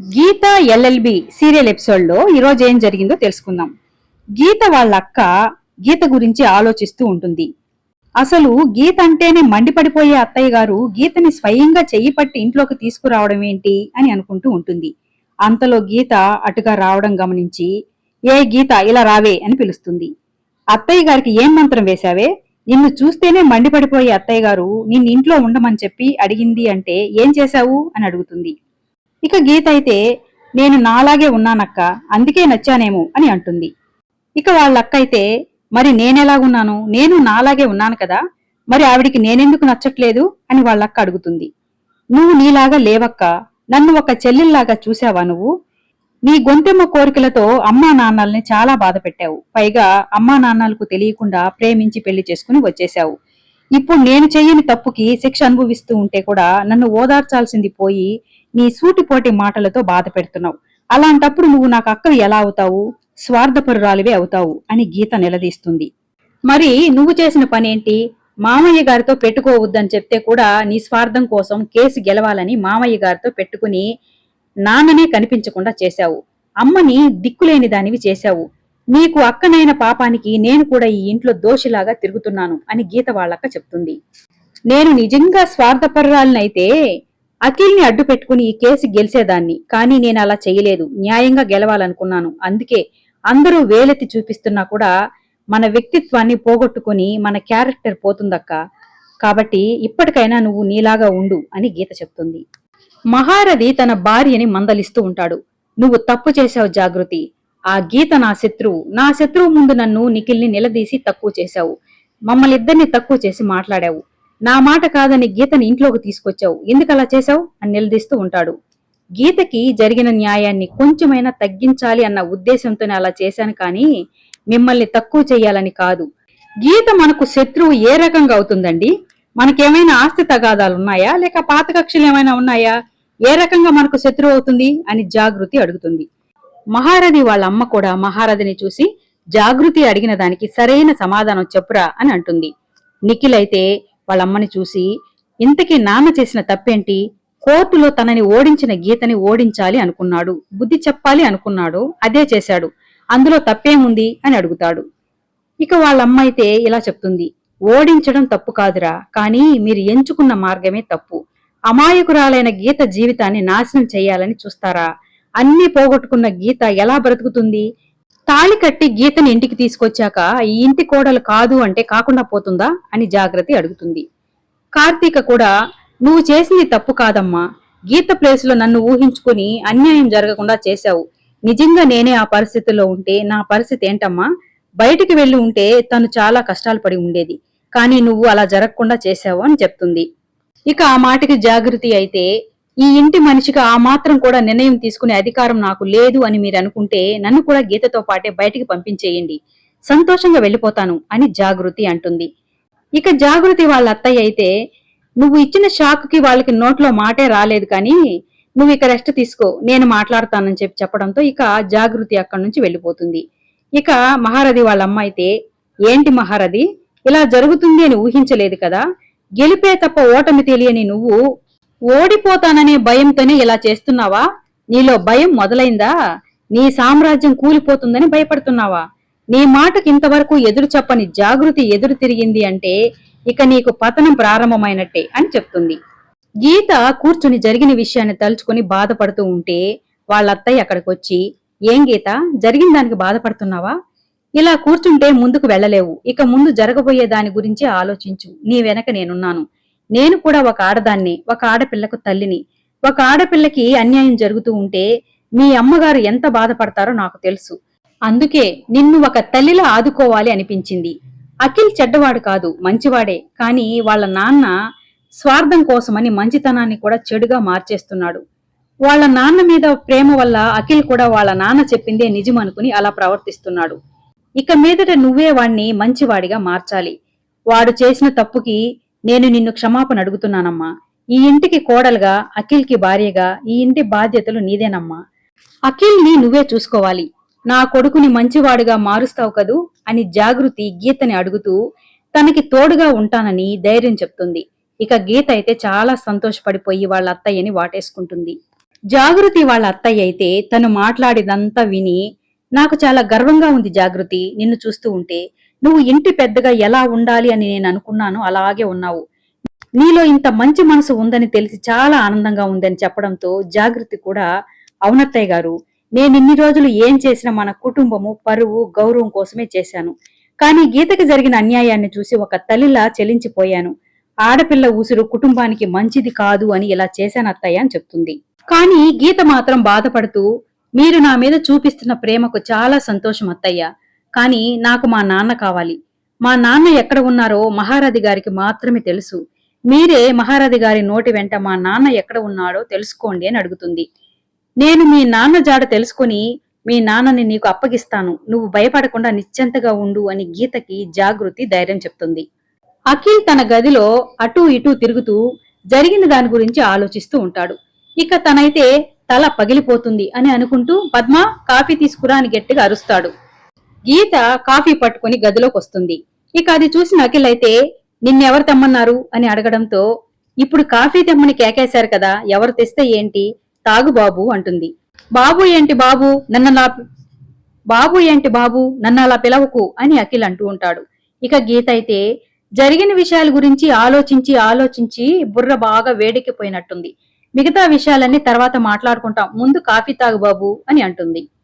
గీత LLB serial ఎపిసోడ్లో ఈరోజు ఏం జరిగిందో తెలుసుకుందాం. గీత వాళ్ళ అక్క గీత గురించి ఆలోచిస్తూ ఉంటుంది. అసలు గీత అంటేనే మండిపడిపోయే అత్తయ్య గారు గీతని స్వయంగా చెయ్యి పట్టి ఇంట్లోకి తీసుకురావడం ఏంటి అని అనుకుంటూ ఉంటుంది. అంతలో గీత అటుగా రావడం గమనించి ఏ గీత ఇలా రావే అని పిలుస్తుంది. అత్తయ్య గారికి ఏం మంత్రం వేశావే? నిన్ను చూస్తేనే మండిపడిపోయే అత్తయ్య గారు నిన్ను ఇంట్లో ఉండమని చెప్పి అడిగింది అంటే ఏం చేశావు? అని అడుగుతుంది. ఇక గీత అయితే నేను నాలాగే ఉన్నానక్క అందుకే నచ్చానేమో అని అంటుంది. ఇక వాళ్ళక్క అయితే మరి నేనెలాగున్నాను? నేను నాలాగే ఉన్నాను కదా మరి ఆవిడికి నేనెందుకు నచ్చట్లేదు? అని వాళ్ళక్క అడుగుతుంది. నువ్వు నీలాగా లేవక్క నన్ను ఒక చెల్లెల్లాగా చూసావా నువ్వు? నీ గొంతెమ్మ కోరికలతో అమ్మా నాన్నల్ని చాలా బాధ పెట్టావు. పైగా అమ్మా నాన్నలకు తెలియకుండా ప్రేమించి పెళ్ళి చేసుకుని వచ్చేశావు. ఇప్పుడు నేను చెయ్యని తప్పుకి శిక్ష అనుభవిస్తూ ఉంటే కూడా నన్ను ఓదార్చాల్సింది పోయి నీ సూటిపోటి మాటలతో బాధ పెడుతున్నావు. అలాంటప్పుడు నువ్వు నాకు అక్కవి ఎలా అవుతావు? స్వార్థపరురాలివే అవుతావు అని గీత నిలదీస్తుంది. మరి నువ్వు చేసిన పనేంటి? మామయ్య గారితో పెట్టుకోవద్దని చెప్తే కూడా నీ స్వార్థం కోసం కేసు గెలవాలని మామయ్య గారితో పెట్టుకుని నాన్ననే కనిపించకుండా చేశావు. అమ్మని దిక్కులేని దానివి చేశావు. నీకు అక్కనైన పాపానికి నేను కూడా ఈ ఇంట్లో దోషిలాగా తిరుగుతున్నాను అని గీత వాళ్ళక్క చెప్తుంది. నేను నిజంగా స్వార్థపరురాలనైతే అఖిల్ని అడ్డు పెట్టుకుని ఈ కేసు గెలిచేదాన్ని కానీ నేను అలా చేయలేదు. న్యాయంగా గెలవాలనుకున్నాను. అందుకే అందరూ వేలెత్తి చూపిస్తున్నా కూడా మన వ్యక్తిత్వాన్ని పోగొట్టుకుని మన క్యారెక్టర్ పోతుందక్క. కాబట్టి ఇప్పటికైనా నువ్వు నీలాగా ఉండు అని గీత చెప్తుంది. మహారథి తన భార్యని మందలిస్తూ ఉంటాడు. నువ్వు తప్పు చేశావు జాగృతి. ఆ గీత నా శత్రువు. నా శత్రువు ముందు నన్ను నిఖిల్ని నిలదీసి తక్కువ చేశావు. మమ్మల్ని ఇద్దరిని తక్కువ చేసి మాట్లాడావు. నా మాట కాదని గీతని ఇంట్లోకి తీసుకొచ్చావు. ఎందుకు అలా చేశావు? అని నిలదీస్తూ ఉంటాడు. గీతకి జరిగిన న్యాయాన్ని కొంచెమైనా తగ్గించాలి అన్న ఉద్దేశంతోనే అలా చేశాను కానీ మిమ్మల్ని తక్కువ చేయాలని కాదు. గీత మనకు శత్రువు ఏ రకంగా అవుతుందండి? మనకేమైనా ఆస్తి తగాదాలు ఉన్నాయా? లేక పాత కక్షలు ఏమైనా ఉన్నాయా? ఏ రకంగా మనకు శత్రువు అవుతుంది? అని జాగృతి అడుగుతుంది. మహారథి వాళ్ళ అమ్మ కూడా మహారథిని చూసి జాగృతి అడిగిన దానికి సరైన సమాధానం చెప్పురా అని అంటుంది. నిఖిల్ అయితే వాళ్ళ అమ్మని చూసి ఇంతకీ నాన్న చేసిన తప్పేంటి? కోర్టులో తనని ఓడించిన గీతని ఓడించాలి అనుకున్నాడు బుద్ధి చెప్పాలి అనుకున్నాడు అదే చేశాడు అందులో తప్పేముంది? అని అడుగుతాడు. ఇక వాళ్ళ అమ్మ అయితే ఇలా చెప్తుంది ఓడించడం తప్పు కాదురా కానీ మీరు ఎంచుకున్న మార్గమే తప్పు. అమాయకురాలైన గీత జీవితాన్ని నాశనం చేయాలని చూస్తారా? అన్నీ పోగొట్టుకున్న గీత ఎలా బ్రతుకుతుంది? తాళి కట్టి గీతని ఇంటికి తీసుకొచ్చాక ఈ ఇంటి కోడలు కాదు అంటే కాకుండా పోతుందా అని జాగ్రత్త అడుగుతుంది. కార్తీక కూడా నువ్వు చేసింది తప్పు కాదమ్మా. గీత ప్లేస్లో నన్ను ఊహించుకుని అన్యాయం జరగకుండా చేశావు. నిజంగా నేనే ఆ పరిస్థితిలో ఉంటే నా పరిస్థితి ఏంటమ్మా? బయటికి వెళ్ళి ఉంటే తను చాలా కష్టాలు పడి ఉండేది. కానీ నువ్వు అలా జరగకుండా చేశావు అని చెప్తుంది. ఇక ఆ మాటకి జాగృతి అయితే ఈ ఇంటి మనిషిగా ఆ మాత్రం కూడా నిర్ణయం తీసుకునే అధికారం నాకు లేదు అని మీరు అనుకుంటే నన్ను కూడా గీతతో పాటే బయటికి పంపించేయండి. సంతోషంగా వెళ్ళిపోతాను అని జాగృతి అంటుంది. ఇక జాగృతి వాళ్ళ అత్తయ్య అయితే నువ్వు ఇచ్చిన షాక్కి వాళ్ళకి నోట్లో మాటే రాలేదు కానీ నువ్వు ఇక రెస్ట్ తీసుకో నేను మాట్లాడతానని చెప్పి చెప్పడంతో ఇక జాగృతి అక్కడి నుంచి వెళ్ళిపోతుంది. ఇక మహారథి వాళ్ళ అమ్మ అయితే ఏంటి మహారథి? ఇలా జరుగుతుంది అని ఊహించలేదు కదా? గెలిపే తప్ప ఓటమి తెలియని నువ్వు ఓడిపోతాననే భయంతోనే ఇలా చేస్తున్నావా? నీలో భయం మొదలైందా? నీ సామ్రాజ్యం కూలిపోతుందని భయపడుతున్నావా? నీ మాటకి ఇంతవరకు ఎదురు చెప్పని జాగృతి ఎదురు తిరిగింది అంటే ఇక నీకు పతనం ప్రారంభమైనట్టే అని చెప్తుంది. గీత కూర్చుని జరిగిన విషయాన్ని తలుచుకుని బాధపడుతూ ఉంటే వాళ్ళ అత్తయ్య అక్కడికి వచ్చి ఏం గీత? జరిగిన దానికి బాధపడుతున్నావా? ఇలా కూర్చుంటే ముందుకు వెళ్ళలేవు. ఇక ముందు జరగబోయే దాని గురించి ఆలోచించు. నీ వెనక నేనున్నాను. నేను కూడా ఒక ఆడదాన్ని ఒక ఆడపిల్లకు తల్లిని ఒక ఆడపిల్లకి అన్యాయం జరుగుతూ ఉంటే మీ అమ్మగారు ఎంత బాధపడతారో నాకు తెలుసు. అందుకే నిన్ను ఒక తల్లిలా ఆదుకోవాలి అనిపించింది. అఖిల్ చెడ్డవాడు కాదు మంచివాడే. కానీ వాళ్ళ నాన్న స్వార్థం కోసమని మంచితనాన్ని కూడా చెడుగా మార్చేస్తున్నాడు. వాళ్ళ నాన్న మీద ప్రేమ వల్ల అఖిల్ కూడా వాళ్ళ నాన్న చెప్పిందే నిజం అనుకుని అలా ప్రవర్తిస్తున్నాడు. ఇక మీదట నువ్వే వాణ్ణి మంచివాడిగా మార్చాలి. వాడు చేసిన తప్పుకి నేను నిన్ను క్షమాపణ అడుగుతున్నానమ్మా. ఈ ఇంటికి కోడలుగా అఖిల్కి భార్యగా ఈ ఇంటి బాధ్యతలు నీదేనమ్మా. అఖిల్ని నువ్వే చూసుకోవాలి. నా కొడుకుని మంచివాడుగా మారుస్తావు కదూ అని జాగృతి గీతని అడుగుతూ తనకి తోడుగా ఉంటానని ధైర్యం చెప్తుంది. ఇక గీత అయితే చాలా సంతోషపడిపోయి వాళ్ళ అత్తయ్యని వాటేసుకుంటుంది. జాగృతి వాళ్ళ అత్తయ్య అయితే తను మాట్లాడిదంతా విని నాకు చాలా గర్వంగా ఉంది జాగృతి నిన్ను చూస్తూ ఉంటే. నువ్వు ఇంటి పెద్దగా ఎలా ఉండాలి అని నేను అనుకున్నాను అలాగే ఉన్నావు. నీలో ఇంత మంచి మనసు ఉందని తెలిసి చాలా ఆనందంగా ఉందని చెప్పడంతో జాగృతి కూడా అవునత్తయ్య గారు నేను ఇన్ని రోజులు ఏం చేసినా మన కుటుంబము పరువు గౌరవం కోసమే చేశాను. కానీ గీతకి జరిగిన అన్యాయాన్ని చూసి ఒక తల్లిలా చెలించిపోయాను. ఆడపిల్ల ఊసురు కుటుంబానికి మంచిది కాదు అని ఇలా చేశాను అత్తయ్య అని చెప్తుంది. కానీ గీత మాత్రం బాధపడుతూ మీరు నా మీద చూపిస్తున్న ప్రేమకు చాలా సంతోషం అత్తయ్య. కానీ నాకు మా నాన్న కావాలి. మా నాన్న ఎక్కడ ఉన్నారో మహారాధి గారికి మాత్రమే తెలుసు. మీరే మహారాధి గారి నోటి వెంట మా నాన్న ఎక్కడ ఉన్నాడో తెలుసుకోండి అని అడుగుతుంది. నేను మీ నాన్న జాడ తెలుసుకుని మీ నాన్నని నీకు అప్పగిస్తాను. నువ్వు భయపడకుండా నిశ్చంతగా ఉండు అని గీతకి జాగృతి ధైర్యం చెప్తుంది. అఖిల్ తన గదిలో అటూ ఇటూ తిరుగుతూ జరిగిన దాని గురించి ఆలోచిస్తూ ఉంటాడు. ఇక తనైతే తల పగిలిపోతుంది అని అనుకుంటూ పద్మ కాఫీ తీసుకురా అని గట్టిగా అరుస్తాడు. గీత కాఫీ పట్టుకుని గదిలోకి వస్తుంది. ఇక అది చూసిన అఖిల్ అయితే నిన్నెవరు తెమ్మన్నారు? అని అడగడంతో ఇప్పుడు కాఫీ తెమ్మని కేకేశారు కదా ఎవరు తెస్తే ఏంటి? తాగు బాబు అంటుంది. బాబు ఏంటి బాబు? నన్నలా బాబు ఏంటి బాబు? నన్ను అలా పిలవకు అని అఖిల్ అంటూ ఉంటాడు. ఇక గీత అయితే జరిగిన విషయాల గురించి ఆలోచించి ఆలోచించి బుర్ర బాగా వేడెక్కిపోయినట్టుంది. మిగతా విషయాలన్నీ తర్వాత మాట్లాడుకుంటాం. ముందు కాఫీ తాగు బాబు అని అంటుంది.